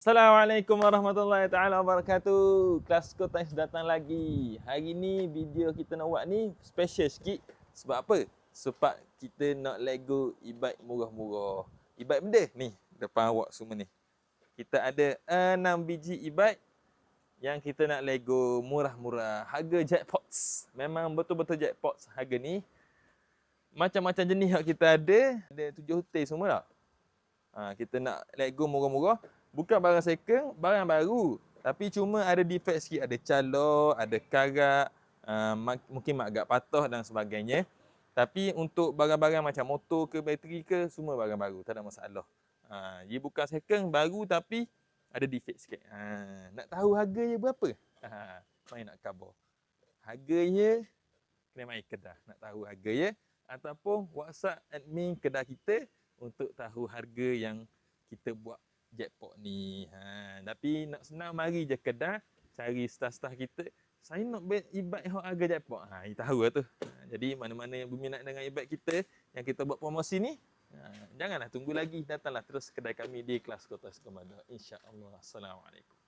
Assalamualaikum warahmatullahi taala wabarakatuh. Kelas Kotais datang lagi. Hari ni video kita nak buat ni special sikit. Sebab apa? Sebab kita nak Lego e-bike murah-murah. E-bike benda ni depan awak semua ni. Kita ada 6 biji e-bike yang kita nak Lego murah-murah. Harga jackpots. Memang betul-betul jackpots harga ni. Macam-macam jenis yang kita ada. Ada tujuh hotel semua tak? Ha, kita nak Lego murah-murah. Bukan barang second, barang baru. Tapi cuma ada defect sikit. Ada calor, ada karat, uh, mungkin mak agak patah dan sebagainya. Tapi untuk barang-barang macam motor ke bateri ke, semua barang baru. Tak ada masalah. Ha, dia bukan second, baru tapi ada defect sikit. Ha, nak tahu harganya berapa? Ha, main nak khabar. Harganya, kena main kedah. Nak tahu harganya. Ataupun WhatsApp admin kedah kita untuk tahu harga yang kita buat jackpot ni. Ha, tapi nak senang mari je kedai cari staff-staff kita. Saya nak bet e-bike hot harga jackpot. Ha, you tahu lah tu. Ha, jadi mana-mana yang berminat dengan e-bike kita yang kita buat promosi ni, ha, janganlah tunggu lagi. Datanglah terus kedai kami di kelas Kota Sukamada. InsyaAllah. Assalamualaikum.